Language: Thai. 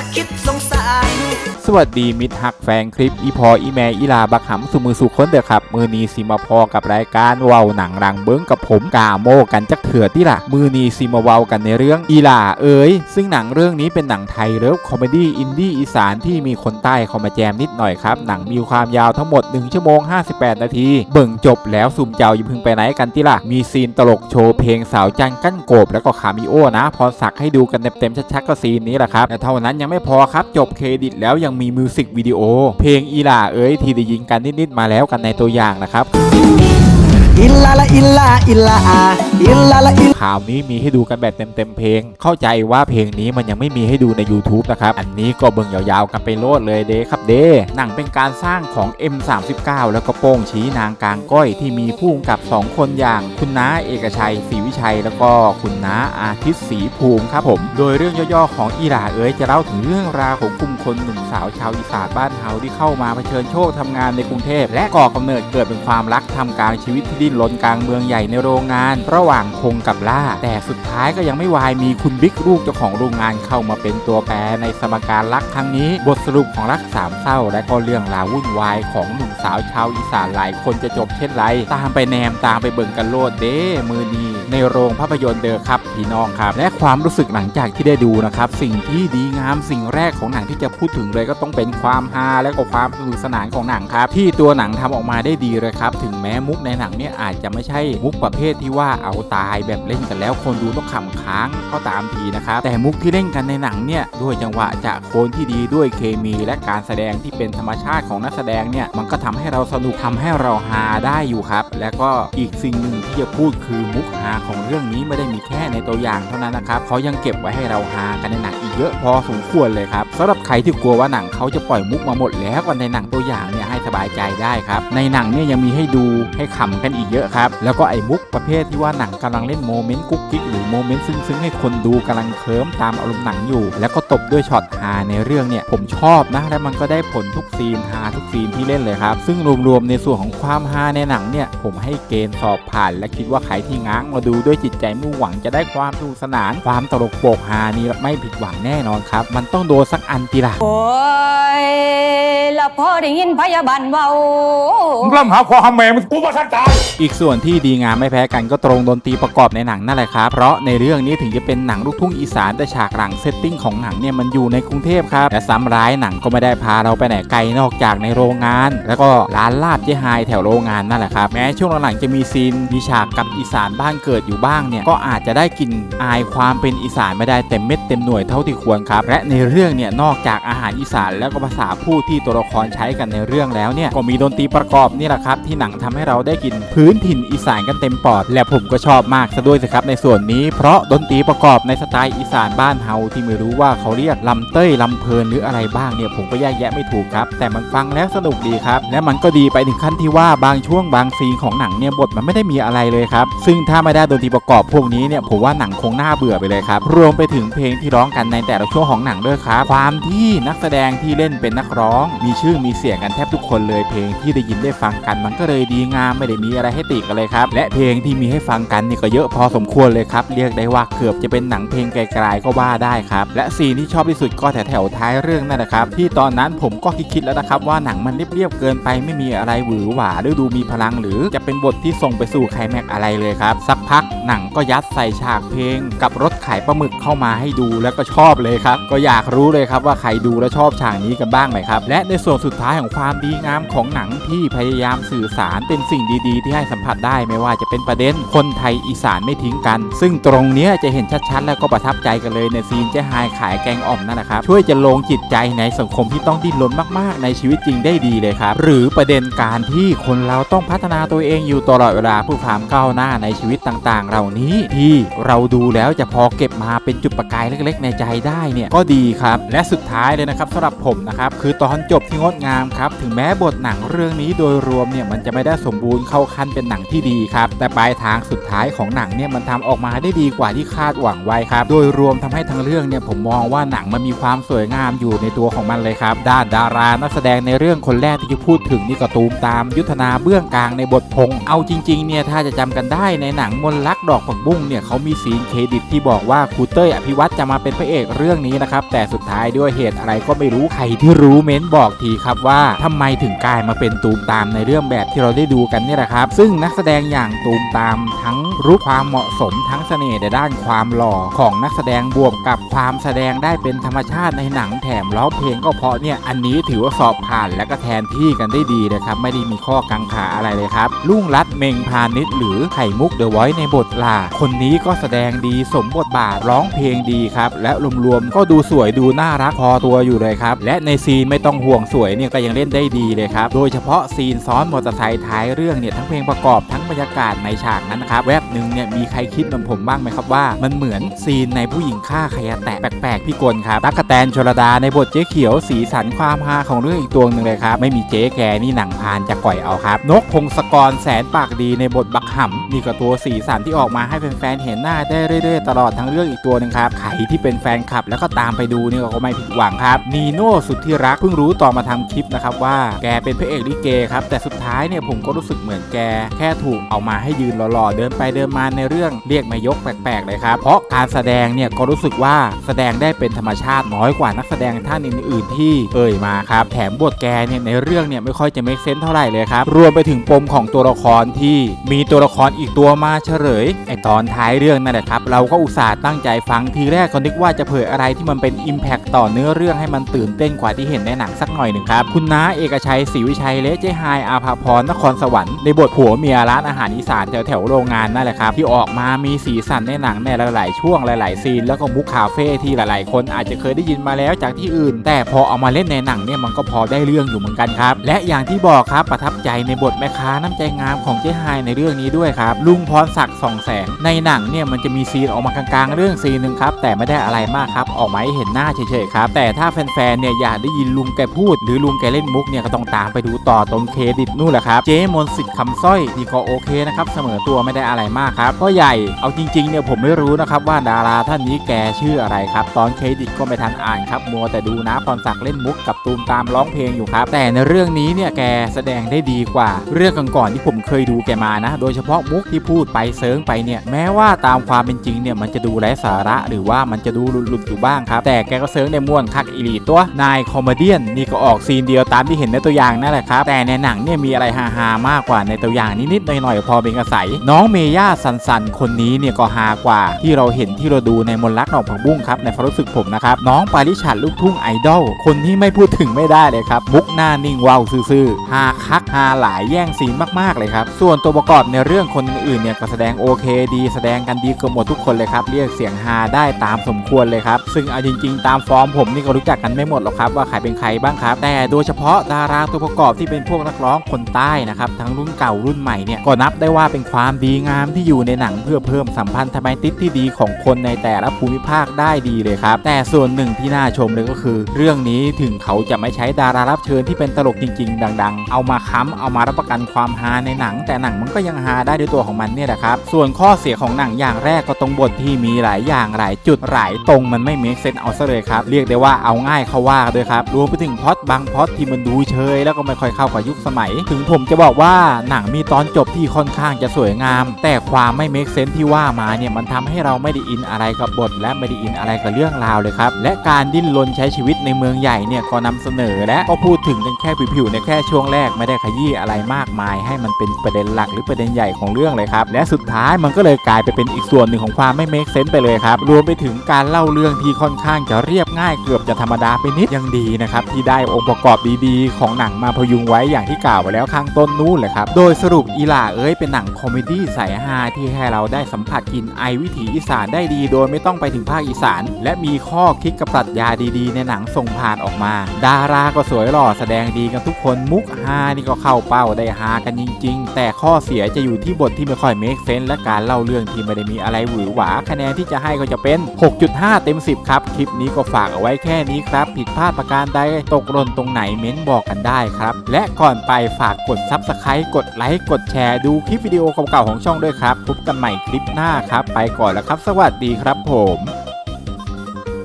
จะคิดสงสาร สวัสดีมิตรฮักแฟนคลิป อีพออีแมอีลาบักหำสุมือสุคนเด้อครับ มือนีสิมาพอกับรายการเว้าหนังรังเบิ้งกับผมกาโมกันจักเถื่อที่ล่ะ มือนีสิมาเว้ากันในเรื่องอีลาเอ๋ยซึ่งหนังเรื่องนี้เป็นหนังไทยเลิฟคอมเมดี้อินดี้อีสานที่มีคนใต้เข้ามาแจมนิดหน่อยครับ หนังมีความยาวทั้งหมด 1 ชั่วโมง 58 นาที เบิ่งจบแล้วซุ่มเจ้าอย่าพึ่งไปไหนกันที่ล่ะ มีซีนตลกโชว์เพลงสาวจันกั้นโกบแล้วก็คามิโอนะพอสักให้ดูกันเต็มๆชัดๆก็ซีนนี้แหละครับแต่เท่านั้นยังไม่พอครับจบเครดิตแล้วยังมีมิวสิกวิดีโอเพลงอีหล่าเอ้ยที่ได้ยินกันนิดๆมาแล้วกันในตัวอย่างนะครับ อิลลาละอิลลาอิลลาอาอิลลาละอิลข่าวนี้มีให้ดูกันแบบเต็มๆเพลง เข้าใจว่าเพลงนี้มันยังไม่มีให้ดูใน YouTube นะครับ อันนี้ก็เบิ่งยาวๆกันไปโลดเลยเด้ครับเด้หนังเป็นการสร้างของ M39 แล้วก็โป้งชี้นางกลางก้อยที่มีผู้กำกับ 2 คนอย่างคุณน้าเอกชัยศรีวิชัย แล้วก็คุณน้าอาทิตย์ศรีภูมิครับผม โดยเรื่องย่อๆของอีหลาเอ๋ยจะเล่าถึงเรื่องราวของกลุ่มคนหนุ่มสาวชาวอีสานบ้านเฮาที่เข้ามาเผชิญโชคทำงานในกรุงเทพและก่อกำเนิดเกิดเป็นความรักทำกลางชีวิตที่ดิ้นรนกลางเมืองใหญ่ในโรงงาน ระหว่างคงกับล่า แต่สุดท้ายก็ยังไม่วายมีคุณบิ๊กลูกเจ้าของโรงงานเข้ามาเป็นตัวแปรในสมการรักครั้งนี้ บทสรุปของรักสามเศร้า และก็เรื่องราววุ่นวายของหนุ่มสาวชาวอีสานหลายคนจะจบเช่นไร ตามไปแนมตามไปเบิ่งกันโลดเด้มือนีในโรงภาพยนตร์เดอครับพี่น้องครับ และความรู้สึกหลังจากที่ได้ดูนะครับ สิ่งที่ดีงามสิ่งแรกของหนังที่จะพูดถึงเลยก็ต้องเป็นความฮาและก็ความสนุกสนานของหนังครับ ที่ตัวหนังทำออกมาได้ดีเลยครับ ถึงแม้มุกในหนังเนี่ยอาจจะไม่ใช่มุกประเภทที่ว่าเอาตายแบบเล่นกันแล้วคนดูต้องขำค้างก็ตามทีนะครับแต่มุกที่เล่นกันในหนังเนี่ยด้วยจังหวะจะโคนที่ดีด้วยเคมี และการแสดงที่เป็นธรรมชาติของนักแสดงเนี่ยมันก็ทำให้เราสนุกทำให้เราฮาได้อยู่ครับ และก็อีกสิ่งหนึ่งที่จะพูดคือมุกฮาของเรื่องนี้ไม่ได้มีแค่ในตัวอย่างเท่านั้นนะครับเขายังเก็บไว้ให้เราฮากันในหนังอีกเยอะพอสมควรเลยครับสำหรับใครที่กลัวว่าหนังเขาจะปล่อยมุกมาหมดแล้วกันในหนังตัวอย่างเนี่ยให้สบายใจได้ครับในหนังเนี่ยยังมีให้ดูให้ขำกันอีกเยอะครับ แล้วก็ไอ้มุกประเภทที่ว่าหนังกำลังเล่นโมเมนต์กุ๊กกิ๊กหรือโมเมนต์ซึ้งๆให้คนดูกำลังเคลิ้มตามอารมณ์หนังอยู่ แล้วก็ตบด้วยช็อตฮาในเรื่องเนี่ยผมชอบนะและมันก็ได้ผลทุกซีนฮาทุกซีนที่เล่นเลยครับ ซึ่งรวมๆในส่วนของความฮาในหนังเนี่ยผมให้เกณฑ์สอบผ่าน และคิดว่าใครที่ง้างมาดูด้วยจิตใจมุ่งหวังจะได้ความสนุกสนาน ความตลกโปกฮานี่ไม่ผิดหวังแน่นอนครับ มันต้องโดนสักอันตีละโอ้ยแล้วพอได้ยินพยาบาลเว้ามึงล่ำหาคอหาแม่มึงกูมาทักตายอีกส่วนที่ดีงามไม่แพ้กันก็ตรงดนตรีประกอบในหนังนั่นแหละครับ เพราะในเรื่องนี้ถึงจะเป็นหนังลูกทุ่งอีสานแต่ฉากหลังเซตติ้งของหนังเนี่ยมันอยู่ในกรุงเทพครับและซ้ำร้ายหนังก็ไม่ได้พาเราไปไหนไกลนอกจากในโรงงาน แล้วก็ร้านลาบเจ๊ไฮแถวโรงงานนั่นแหละครับแม้ช่วงหลังๆจะมีซีนมีฉากกับอีสานบ้านเกิดอยู่บ้างเนี่ยก็อาจจะได้กลิ่นอายความเป็นอีสานไม่ได้เต็มเม็ดเต็มหน่วยเท่าที่ควรครับและในเรื่องเนี่ยนอกจากอาหารอีสานแล้วก็ภาษาพูดที่ตัวละครใช้กันในเรื่องแล้วเนี่ยก็มีดนตรีประกอบนี่แหละครับที่หนังทำให้เราได้กินพื้ื้นถิ่นอีสานกันเต็มปอด และผมก็ชอบมากซะด้วยสิครับในส่วนนี้เพราะดนตรีประกอบในสไตล์อีสานบ้านเฮาที่ไม่รู้ว่าเขาเรียกลำเต้ยลำเพลินหรืออะไรบ้างเนี่ยผมก็แยกแยะไม่ถูกครับ แต่มันฟังแล้วสนุกดีครับ และมันก็ดีไปถึงขั้นที่ว่าบางช่วงบางซีนของหนังเนี่ยบทมันไม่ได้มีอะไรเลยครับ ซึ่งถ้าไม่ได้ดนตรีประกอบพวกนี้เนี่ยผมว่าหนังคงน่าเบื่อไปเลยครับรวมไปถึงเพลงที่ร้องกันในแต่ละช่วงของหนังด้วยครับความที่นักแสดงที่เล่นเป็นนักร้อง มีชื่อมีเสียงกันแทบทุกคนเลยเพลงที่ได้ยินได้ฟังกัน มันก็เลยดีงามไม่ได้มีอะไรให้ติกันเลยครับ และเพลงที่มีให้ฟังกันนี่ก็เยอะพอสมควรเลยครับ เรียกได้ว่าเกือบจะเป็นหนังเพลงไกลๆก็ว่าได้ครับ และซีนที่ชอบที่สุดก็แถวๆท้ายเรื่องนั่นแหละครับ ที่ตอนนั้นผมก็คิดๆแล้วนะครับ ว่าหนังมันเรียบๆเกินไปไม่มีอะไรหวือหวาหรือดูมีพลัง หรือจะเป็นบทที่ส่งไปสู่ไคลแม็กอะไรเลยครับ สักพักหนังก็ยัดใส่ฉากเพลง กับรถขายปลาหมึกเข้ามาให้ดูแล้วก็ชอบเลยครับ ก็อยากรู้เลยครับว่าใครดูและชอบฉากนี้กันบ้างไหมครับ และในส่วนสุดท้ายของความดีงามของหนังที่พยายามสื่อสารเป็นสิ่งดี ๆ ที่ให้สัมผัสได้ไม่ว่าจะเป็นประเด็นคนไทยอีสานไม่ทิ้งกัน ซึ่งตรงเนี้ยจะเห็นชัดๆ แล้วก็ประทับใจกันเลยในซีนเจ๊ไฮายขายแกงอ่อมนั่นนะครับช่วยจะลงจิตใจในสังคมที่ต้องดิ้นรนมากๆ ในชีวิตจริงได้ดีเลยครับหรือประเด็นการที่คนเราต้องพัฒนาตัวเองอยู่ตลอดเวลาเพื่อความก้าวหน้าในชีวิตต่างๆ เหล่านี้ที่เราดูแล้วจะพอเก็บมาเป็นจุดประกายเล็กๆ ในใจได้เนี่ยก็ดีครับ และสุดท้ายเลยนะครับสำหรับผมนะครับคือตอนจบที่งดงามครับถึงแม้บทหนังเรื่องนี้โดยรวมเนี่ยมันจะไม่ได้สมบูรณ์เข้าขั้นเป็นหนังที่ดีครับ แต่ปลายทางสุดท้ายของหนังเนี่ยมันทำออกมาได้ดีกว่าที่คาดหวังไว้ครับ โดยรวมทำให้ทั้งเรื่องเนี่ยผมมองว่าหนังมันมีความสวยงามอยู่ในตัวของมันเลยครับ ด้านดารานักแสดงในเรื่องคนแรกที่จะพูดถึงนี่ก็ตูมตามยุทธนาเบื้องกลางในบทพง เอาจริงๆเนี่ยถ้าจะจำกันได้ในหนังมนต์รักดอกผักบุ้งเนี่ยเขามีซีนเครดิตที่บอกว่าครูเต้ยอภิวัตจะมาเป็นพระเอกเรื่องนี้นะครับแต่สุดท้ายด้วยเหตุอะไรก็ไม่รู้ใครที่รู้เม้นบอกทีครับว่าทำไมถึงกลายมาเป็นตูมตามในเรื่องแบบที่เราได้ดูกันนี่แหละครับซึ่งนักแสดงอย่างตูมตามทั้งรู้ความเหมาะสมทั้งเสน่ห์ในด้านความหล่อของนักแสดงบวกกับความแสดงได้เป็นธรรมชาติในหนังแถมร้องเพลงก็เพราะเนี่ยอันนี้ถือว่าสอบผ่านและก็แทนที่กันได้ดีเลยครับ ไม่ได้มีข้อกังขาอะไรเลยครับลุงรัตเมงพาณิชหรือไข่มุกเดอะไวท์ในบทลา คนนี้ก็แสดงดีสมบทบาทร้องเพลงดีครับและรวมๆก็ดูสวยดูน่ารักพอตัวอยู่เลยครับและในซีนไม่ต้องห่วงสวยเนี่ยก็ยังเล่นได้ดีเลยครับโดยเฉพาะซีนซ้อนมอเตอร์ไซค์ท้ายเรื่องเนี่ยทั้งเพลงประกอบทั้งบรรยากาศในฉากนั้นนะครับแวบหนึ่งเนี่ยมีใครคิดเหมือนผมบ้างไหมครับว่า มันเหมือนซีนในผู้หญิงฆ่าขยะแตะแปลกๆพี่กลครับตั๊กแตนชลดาในบทเจ๊เขียวสีสันความฮาของเรื่องอีกตัวหนึ่งเลยครับไม่มีเจ๊แกนี่หนังพานจะก่อยเอาครับ นกพงศกรแสนปากดีในบทบักหำนี่ก็ตัวสีสันที่ออกมาให้แฟนๆเห็นหน้าได้เรื่อยๆ ตลอดทั้งเรื่องอีกตัวหนึ่งครับใครที่เป็นแฟนคลับแล้วก็ตามไปดูนี่ก็ไม่ผิดหวังครับนีโน่สุดที่รักเพิ่งรู้ต่อมาทำคลิปนะครับว่าแกเป็นพระเอกลิเกครับแต่สุดท้ายเนี่ยผมก็รู้สึกเหมือนแกแค่ถูกเอามาให้ยืนหล่อๆ เดินไปเดินมาในเรื่องเรียกมายกแปลกๆเลยครับ เพราะการแสดงเนี่ยก็รู้สึกว่าแสดงได้เป็นธรรมชาติน้อยกว่านักแสดงท่านอื่นๆ ที่เอ่ยมาครับ แถมบทแกเนี่ยในเรื่องเนี่ยไม่ค่อยจะเมคเซนเท่าไหร่เลยครับ รวมไปถึงปมของตัวละครที่มีตัวละครอีกตัวมาเฉลยไอตอนท้ายเรื่องนั่นแหละครับ เราก็อุตส่าห์ตั้งใจฟังทีแรกก็นึกว่าจะเผยอะไรที่มันเป็น Impact ต่อเนื้อเรื่องให้มันตื่นเต้นกว่าที่เห็นในหนังสักหน่อยหนึ่งครับคุณน้าเอกชัยศรีวิชัยและเจ๊ไฮายอาภาพรนครสวรรค์ในบทผัวเมียร้านอาหารอีสานแถวแถวๆโรงงานนั่นแหละครับที่ออกมามีสีสันในหนังในหลาย ๆ ช่วงหลาย ๆ ซีน แล้วก็มุกคาเฟ่ที่หลาย ๆ คนอาจจะเคยได้ยินมาแล้วจากที่อื่น แต่พอเอามาเล่นในหนังเนี่ยมันก็พอได้เรื่องอยู่เหมือนกันครับ และอย่างที่บอกครับประทับใจในบทแม่ค้าน้ำใจงามของเจ๊ไฮในเรื่องนี้ด้วยครับลุงพรศักดิ์สองแสงในหนังเนี่ยมันจะมีซีนออกมากลาง ๆ เรื่องซีนหนึ่งครับแต่ไม่ได้อะไรมากครับออกมาให้เห็นหน้าเฉย ๆ ครับ แต่ถ้าแฟน ๆ เนี่ยอยากได้ยินลุงแกพูด หรือลุงแกเล่นมุกเนี่ยก็ต้องตามไปดูต่อตรงเครดิตนู่นแหละครับเจ๊มนสิทธิ์คำสร้อยนี่ก็โอเคนะครับเสมอตัวไม่ได้อะไรมากครับก็ใหญ่เอาจริงๆเนี่ยผมไม่รู้นะครับว่าดาราท่านนี้แกชื่ออะไรครับตอนเครดิตก็ไม่ทันอ่านครับมัวแต่ดูนะพรศักดิ์เล่นมุกกับตูมตามร้องเพลงอยู่ครับแต่ในเรื่องนี้เนี่ยแกแสดงได้ดีกว่า เรื่องก่อนๆที่ผมเคยดูแกมานะ โดยเฉพาะมุกที่พูดไปเซิร์งไปเนี่ยแม้ว่าตามความเป็นจริงเนี่ยมันจะดูไร้สาระ หรือว่ามันจะดูหลุดๆอยู่บ้างครับแต่แกก็เซิร์งในม่วนคักอีหลีตัวนายคอมเมดียนนี่ก็ออกซีนเดียวตามที่เห็นในตัวอย่างนั่นแหละครับแต่ในหนังเนี่ยมีอะไรฮาๆมากกว่าในตัวอย่างางนิดๆหน่อยๆพอเป็นกระใสน้องเมย่าสันสันคนนี้เนี่ยก็ฮากว่า ที่เราเห็นที่เราดูในมนต์รักดอกผักบุ้งครับในความรู้สึกผมนะครับน้องปาริชัดลูกทุ่งไอดอลคนที่ไม่พูดถึงไม่ได้เลยครับมุกหน้านิ่งว้าวซื่อๆฮาคักฮาหลายแย่งซีนมากๆเลยครับส่วนตัวประกอบในเรื่องคนอื่นๆเนี่ยก็แสดงโอเคดี แสดงกันดีเกือบหมดทุกคนเลยครับเรียกเสียงฮาได้ตามสมควรเลยครับซึ่งเอาจริง ๆ ตามฟอร์มผมนี่ก็รู้จักกันไม่หมดหรอกครับว่าใครเป็นใครบ้างครับ แต่โดยเฉพาะดาราตัวประกอบที่เป็นพวกนักร้องคนใต้นะครับทั้งรุ่นเก่ารุ่นใหม่เนี่ยก็นับได้ว่าเป็นความดีงามที่อยู่ในหนังเพื่อเพิ่มสัมพันธไมตรีที่ดีของคนในแต่ละภูมิภาคได้ดีเลยครับ แต่ส่วนหนึ่งที่น่าชมเลยก็คือ เรื่องนี้ถึงเขาจะไม่ใช้ดารารับเชิญที่เป็นตลกจริง ๆ ดัง ๆ เอามาค้ำเอามารับประกันความฮาในหนัง แต่หนังมันก็ยังฮาได้ด้วยตัวของมันเนี่ยแหละครับ ส่วนข้อเสียของหนังอย่างแรกก็ตรงบทที่มีหลายอย่างหลายจุดหลายตรงมันไม่เมคเซนเอาซะเลยครับเรียกได้ว่าเอาง่ายเขาว่าด้วยครับรวมไปถึงพ็อตบางพ็อตที่มันดูเชยแล้วก็ไม่ค่อยเข้ากับยุคสมัย ถึงผมจะบอกว่าหนังมีีตอนจบที่ค่อนข้างจะสวยงาม แต่ความไม่เมคเซนที่ว่ามาเนี่ยมันทำให้เราไม่ได้อินอะไรกับบท และไม่ได้อินอะไรกับเรื่องราวเลยครับ และการดิ้นรนใช้ชีวิตในเมืองใหญ่เนี่ยก็นำเสนอ และก็พูดถึงกันแค่ผิวๆในแค่ช่วงแรกไม่ได้ขยี้อะไรมากมาย ให้มันเป็นประเด็นหลักหรือประเด็นใหญ่ของเรื่องเลยครับ และสุดท้ายมันก็เลยกลายไปเป็นอีกส่วนหนึ่งของความไม่เมคเซนไปเลยครับรวมไปถึงการเล่าเรื่องที่ค่อนข้างจะเรียบง่ายเกือบจะธรรมดาไปนิดยังดีนะครับที่ได้องค์ประกอบดีๆ ของหนังมาพยุงไว้อย่างที่กล่าวไปแล้วข้างต้นนู้นเลยครับโดยสรุปอีหล่าเอ้ยเป็นหนังคอมเมดี้สายฮาที่ให้เราได้สัมผัสกินไอวิถีอีสานได้ดี โดยไม่ต้องไปถึงภาคอีสาน และมีข้อคิดกับปรัชญาดีๆ ในหนังส่งผ่านออกมา ดาราก็สวยหล่อแสดงดีกันทุกคนมุกฮานี่ก็เข้าเป้าได้ฮากันจริง ๆ แต่ข้อเสียจะอยู่ที่บทที่ไม่ค่อยเมคเซนและการเล่าเรื่องที่ไม่ได้มีอะไรหวือหวาคะแนนที่จะให้ก็จะเป็น 6.5 เต็ม 10 ครับ คลิปนี้ก็ฝากเอาไว้แค่นี้ครับ ผิดพลาดประการใดตกหล่นตรงไหนเม้นบอกกันได้ครับ และก่อนไปฝากกด Subscribe กดไลค์ค์กดแชร์ดูคลิปวิดีโอเก่าๆของช่องด้วยครับพบกันใหม่คลิปหน้าครับ ไปก่อนแล้วครับ สวัสดีครับผม